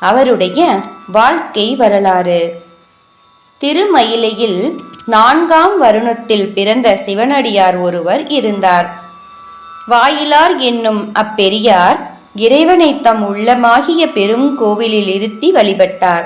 அவருடைய வாழ்க்கை வரலாறு. திருமயிலையில் நான்காம் வருணத்தில் பிறந்த சிவனடியார் ஒருவர் இருந்தார். வாயிலார் என்னும் அப்பெரியார் இறைவனை தம் உள்ளமாகிய பெரும் கோவிலில் இருத்தி வழிபட்டார்.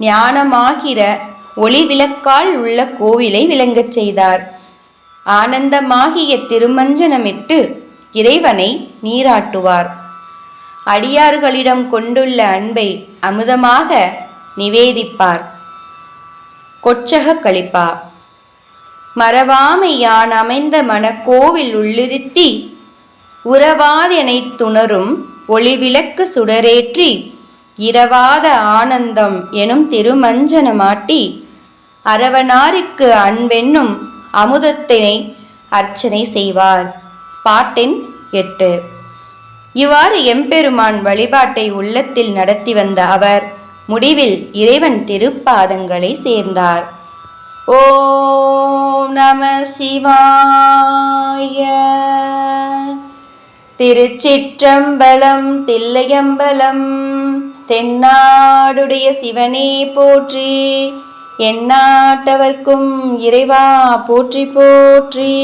ஞானமாகிற ஒளிவிளக்கால் உள்ள கோவிலை விளங்கச் செய்தார். ஆனந்தமாகிய திருமஞ்சனமிட்டு இறைவனை நீராட்டுவார். அடியார்களிடம் கொண்டுள்ள அன்பை அமுதமாக நிவேதிப்பார். கொச்சக கழிப்பா மறவாமை யான் அமைந்த மனக்கோவில் உள்ளிருத்தி உறவாதெனைத் துணரும் ஒளிவிளக்கு சுடரேற்றி இரவாத ஆனந்தம் எனும் திருமஞ்சனமாட்டி அரவனாருக்கு அன்பென்னும் அமுதத்தினை அர்ச்சனை செய்வார். பாட்டின் எட்டு. இவ்வாறு எம்பெருமான் வழிபாட்டை உள்ளத்தில் நடத்தி வந்த அவர் முடிவில் இறைவன் திருப்பாதங்களை சேர்ந்தார். ஓம் நம சிவாய. திருச்சிற்றம்பலம் தில்லையம்பலம் தென்னாடுடைய சிவனே போற்றி எந்நாட்டவர்க்கும் இறைவா போற்றி போற்றி.